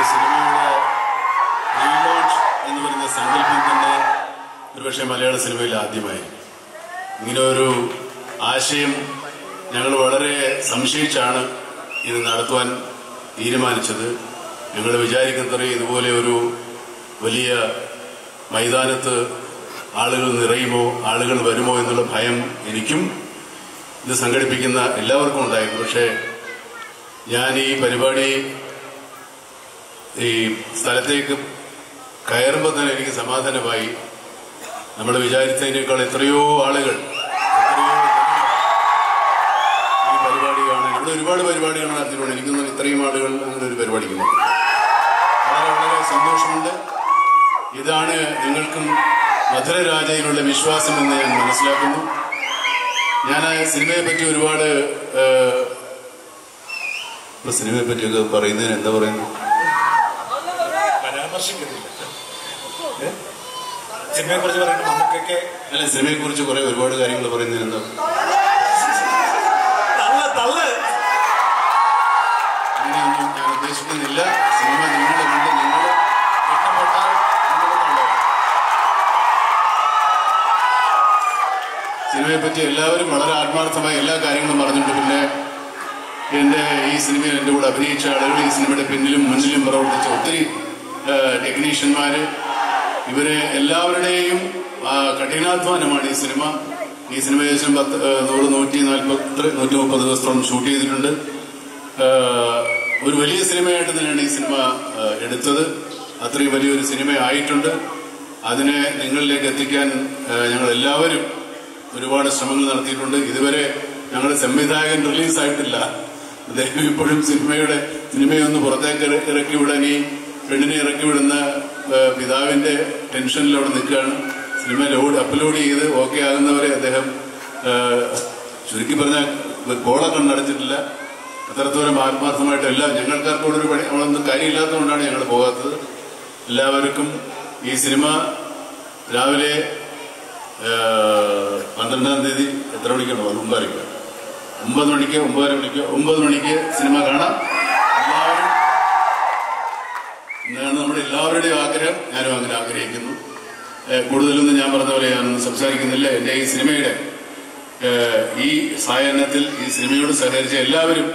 ഒരു സിനിമയുടെ റീലോഞ്ച് എന്ന് പറയുന്ന സങ്കല്പം തന്നെ ഒരുപക്ഷെ മലയാള സിനിമയിൽ ആദ്യമായി ഇങ്ങനെ ഒരു ആശയം ഞങ്ങൾ വളരെ സംശയിച്ചാണ് ഇത് നടത്തുവാൻ തീരുമാനിച്ചത്. ഞങ്ങൾ വിചാരിക്കുന്നത്രയും ഇതുപോലെ ഒരു വലിയ മൈതാനത്ത് ആളുകൾ നിറയുമോ ആളുകൾ വരുമോ എന്നുള്ള ഭയം എനിക്കും ഇത് സംഘടിപ്പിക്കുന്ന എല്ലാവർക്കും ഉണ്ടായിരുന്നു. പക്ഷേ ഞാൻ ഈ പരിപാടി ഈ സ്ഥലത്തേക്ക് കയറുമ്പോൾ തന്നെ എനിക്ക് സമാധാനമായി നമ്മൾ വിചാരിച്ചതിനേക്കാൾ എത്രയോ ആളുകൾ ഈ പരിപാടി കാണാൻ ഇവിടെ ഒരുപാട് പരിപാടികൾ നടത്തിയിട്ടുണ്ട്. എനിക്ക് തന്നെ ഇത്രയും ആളുകൾ അങ്ങനെ ഒരു പരിപാടിക്ക്. വളരെ വളരെ സന്തോഷമുണ്ട്. ഇതാണ് നിങ്ങൾക്കും മധുരരാജയിലുള്ള വിശ്വാസം എന്ന് ഞാൻ മനസ്സിലാക്കുന്നു. ഞാൻ ആ സിനിമയെ പറ്റി ഒരുപാട് സിനിമയെ പറ്റിയൊക്കെ പറയുന്നതിന് എന്താ പറയുന്നത്? പരാമർശിക്കുന്നില്ല ഏ? സിനിമയെ കുറിച്ച് പറയുമ്പോൾ നമുക്കൊക്കെ അല്ല സിനിമയെ കുറിച്ച് കുറെ ഒരുപാട് കാര്യങ്ങൾ അങ്ങനെയൊന്നും ഞാൻ ഉദ്ദേശിക്കുന്നില്ല. സിനിമ നിങ്ങളുടെ നിങ്ങൾ ഇഷ്ടപ്പെട്ടാൽ സിനിമയെ പറ്റി എല്ലാവരും വളരെ ആത്മാർത്ഥമായി എല്ലാ കാര്യങ്ങളും പറഞ്ഞിട്ടുണ്ട്. പിന്നെ എന്റെ ഈ സിനിമയിൽ എന്റെ കൂടെ അഭിനയിച്ച ആളുകൾ ഈ സിനിമയുടെ പിന്നിലും മുന്നിലും പ്രവർത്തിച്ച ഒത്തിരി ടെക്നീഷ്യന്മാര് ഇവരെ എല്ലാവരുടെയും കഠിനാധ്വാനമാണ് ഈ സിനിമ. ഈ സിനിമ ഏകദേശം പത്ത് നൂറ് നൂറ്റി നാൽപ്പത്തി നൂറ്റി മുപ്പത് ദിവസത്തോളം ഷൂട്ട് ചെയ്തിട്ടുണ്ട്. ഒരു വലിയ സിനിമയായിട്ട് തന്നെയാണ് ഈ സിനിമ എടുത്തത്. അത്രയും വലിയൊരു സിനിമ ആയിട്ടുണ്ട്. അതിനെ നിങ്ങളിലേക്ക് എത്തിക്കാൻ ഞങ്ങൾ എല്ലാവരും ഒരുപാട് ശ്രമങ്ങൾ നടത്തിയിട്ടുണ്ട്. ഇതുവരെ ഞങ്ങളുടെ സംവിധായകൻ റിലീസായിട്ടില്ല. അദ്ദേഹം ഇപ്പോഴും സിനിമയുടെ സിനിമയൊന്ന് പുറത്തേക്ക് ഇറക്കി വിടാൻ പെണ്ണിനെ ഇറക്കി വിടുന്ന പിതാവിന്റെ ടെൻഷനിൽ അവിടെ നിൽക്കുകയാണ്. സിനിമ ലോഡ് അപ്ലോഡ് ചെയ്ത് ഓക്കെ ആകുന്നവരെ അദ്ദേഹം ചുരുക്കി പറഞ്ഞാൽ കോളൊക്കെ നടത്തിയിട്ടില്ല. അത്രത്തോളം ആത്മാർത്ഥമായിട്ട് എല്ലാം ഞങ്ങൾക്കാർക്കൂടെ ഒരു പണി നമ്മളൊന്നും കാര്യമില്ലാത്തതുകൊണ്ടാണ് ഞങ്ങൾ പോകാത്തത്. എല്ലാവർക്കും ഈ സിനിമ രാവിലെ പന്ത്രണ്ടാം തീയതി എത്ര മണിക്കാണ്? ഒമ്പതരയ്ക്ക്. ഒമ്പത് മണിക്ക് ഒമ്പതര മണിക്ക് ഒമ്പത് മണിക്ക് സിനിമ കാണാം. നമ്മുടെ എല്ലാവരുടെയും ആഗ്രഹം ഞാനും അങ്ങനെ ആഗ്രഹിക്കുന്നു. കൂടുതലൊന്നും ഞാൻ പറഞ്ഞ പോലെ ഞാനൊന്നും സംസാരിക്കുന്നില്ല. എന്റെ ഈ സിനിമയുടെ ഈ സായാഹ്നത്തിൽ ഈ സിനിമയോട് സഹകരിച്ച എല്ലാവരും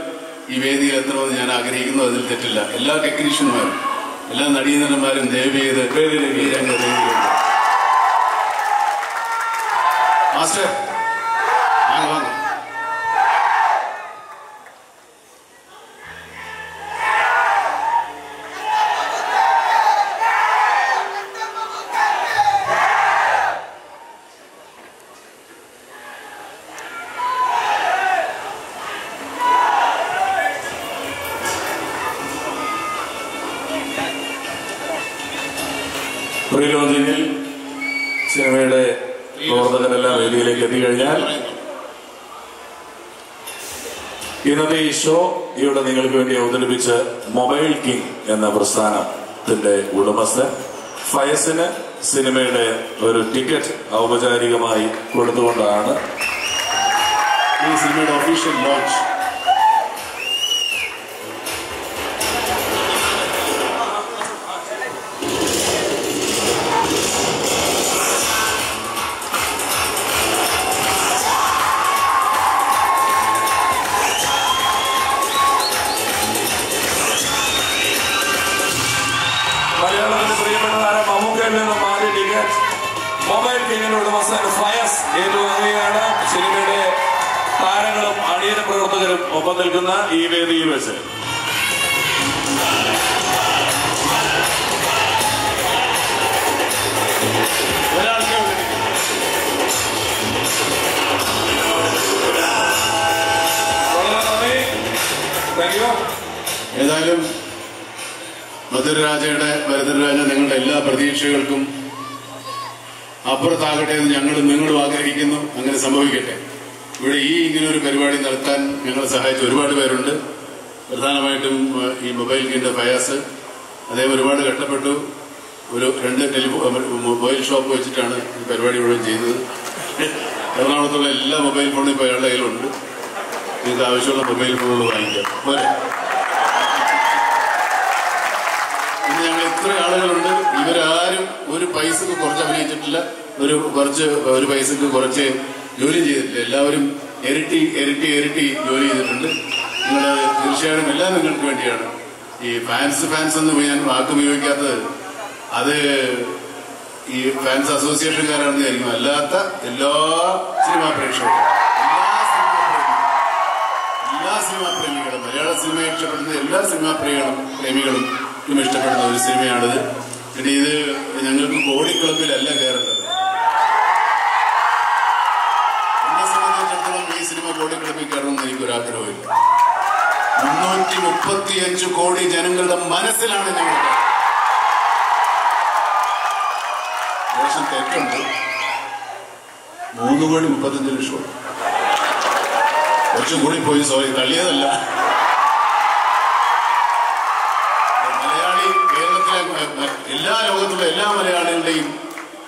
ഈ വേദിയിൽ എത്തണമെന്ന് ഞാൻ ആഗ്രഹിക്കുന്നു. അതിൽ തെറ്റില്ല. എല്ലാ ടെക്നീഷ്യന്മാരും എല്ലാ നടീനന്മാരും ദയവ് ചെയ്ത് മാസ്റ്റർ പ്രീ ലോഞ്ചിങ്ങിൽ സിനിമയുടെ പ്രവർത്തകരെല്ലാം വേദിയിലേക്ക് എത്തിക്കഴിഞ്ഞാൽ ഇന്നത്തെ ഈ ഷോ ഇവിടെ നിങ്ങൾക്ക് വേണ്ടി അവതരിപ്പിച്ച മൊബൈൽ കിങ് എന്ന പ്രസ്ഥാനത്തിന്റെ ഉടമസ്ഥൻ ഫയസിന് സിനിമയുടെ ഒരു ടിക്കറ്റ് ഔപചാരികമായി കൊടുത്തുകൊണ്ടാണ് ഈ സിനിമയുടെ ഒഫീഷ്യൽ ലോഞ്ച് കിങ്ങിന്റെ ഉടമസ്ഥൻ ഫയസ് ഏറ്റുവാങ്ങുകയാണ്. സിനിമയുടെ താരങ്ങളും അണിയന പ്രവർത്തകരും ഒപ്പം നിൽക്കുന്ന ഈ വേദിയിൽ വെച്ച്. ഏതായാലും മധുരരാജയുടെ ഭരതരാജ നിങ്ങളുടെ എല്ലാ പ്രതീക്ഷകൾക്കും അപ്പുറത്താകട്ടെ എന്ന് ഞങ്ങളും നിങ്ങളും ആഗ്രഹിക്കുന്നു. അങ്ങനെ സംഭവിക്കട്ടെ. ഇവിടെ ഈ ഇങ്ങനെ ഒരു പരിപാടി നടത്താൻ ഞങ്ങളെ സഹായിച്ച ഒരുപാട് പേരുണ്ട്. പ്രധാനമായിട്ടും ഈ മൊബൈൽ കിന്റെ ഫയാസ്. അദ്ദേഹം ഒരുപാട് കഷ്ടപ്പെട്ടു. ഒരു രണ്ട് ടെലിഫോ മൊബൈൽ ഷോപ്പ് വെച്ചിട്ടാണ് ഈ പരിപാടി മുഴുവൻ ചെയ്തത്. എറണാകുളത്തുള്ള എല്ലാ മൊബൈൽ ഫോണും ഇപ്പോൾ അയാളുടെ കയ്യിലുണ്ട്. നിങ്ങൾക്ക് ആവശ്യമുള്ള മൊബൈൽ ഫോണുകൾ വാങ്ങിക്കാം. പോരെ ഇന്ന് ഞങ്ങൾ ഇത്ര ആളുകളുണ്ട്. ഒരു പൈസക്ക് കുറച്ച് അഭിനയിച്ചിട്ടില്ല ഒരു കുറച്ച് ഒരു പൈസക്ക് കുറച്ച് ജോലി ചെയ്തിട്ടില്ല. എല്ലാവരും ഇരട്ടി ഇരട്ടി ഇരട്ടി ജോലി ചെയ്തിട്ടുണ്ട്. നിങ്ങൾ തീർച്ചയായിട്ടും എല്ലാം നിങ്ങൾക്ക് വേണ്ടിയാണ്. ഈ ഫാൻസ് ഫാൻസ് എന്ന് ഞാൻ വാക്കുപയോഗിക്കാത്തത് അത് ഈ ഫാൻസ് അസോസിയേഷൻകാരാണെന്ന് വിചാരിക്കും അല്ലാത്ത എല്ലാ സിനിമാ പ്രേക്ഷകരും എല്ലാ സിനിമാ പ്രേമികളും സിനിമാ മലയാള സിനിമയെ ഇഷ്ടപ്പെടുന്ന എല്ലാ സിനിമാ പ്രേമികളും പ്രേമികളും ഇഷ്ടപ്പെടുന്ന ഒരു സിനിമയാണിത് പിന്നെ ഇത് ഞങ്ങൾക്ക് കോടിക്ലബിലല്ല കയറേണ്ടത്. എന്നെ സംബന്ധിച്ചിടത്തോളം ഈ സിനിമ കോടിക്ലബിൽ കയറണമെന്ന് എനിക്കൊരാഗ്രഹമില്ല മുന്നൂറ്റി മുപ്പത്തിയഞ്ച് കോടി ജനങ്ങളുടെ മനസ്സിലാണ് ഞങ്ങൾ ദോഷം തെറ്റുണ്ട്. മൂന്ന് കോടി മുപ്പത്തഞ്ച് ലക്ഷം. കുറച്ചും കൂടി പോയി സോറി തള്ളിയതല്ല.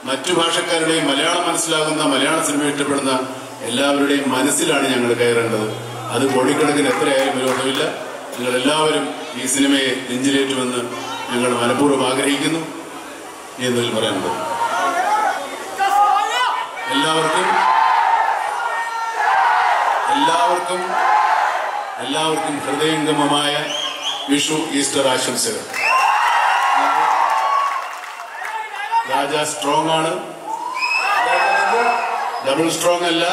മറ്റു ഭാഷക്കാരുടെയും മലയാളം മനസ്സിലാകുന്ന മലയാള സിനിമ ഇഷ്ടപ്പെടുന്ന എല്ലാവരുടെയും മനസ്സിലാണ് ഞങ്ങൾ കയറേണ്ടത്. അത് കോടിക്കണക്കിന് എത്രയായാലും വിരോധമില്ല നിങ്ങൾ എല്ലാവരും ഈ സിനിമയെ നെഞ്ചിലേറ്റുമെന്ന് ഞങ്ങൾ മനഃപൂർവം ആഗ്രഹിക്കുന്നു. എന്നതിൽ പറയാനുള്ളത്. എല്ലാവർക്കും എല്ലാവർക്കും എല്ലാവർക്കും ഹൃദയംഗമമായ വിഷു ഈസ്റ്റർ ആശംസകൾ. രാജ സ്ട്രോങ് ആണ്. ഡബിൾ സ്ട്രോങ് അല്ല.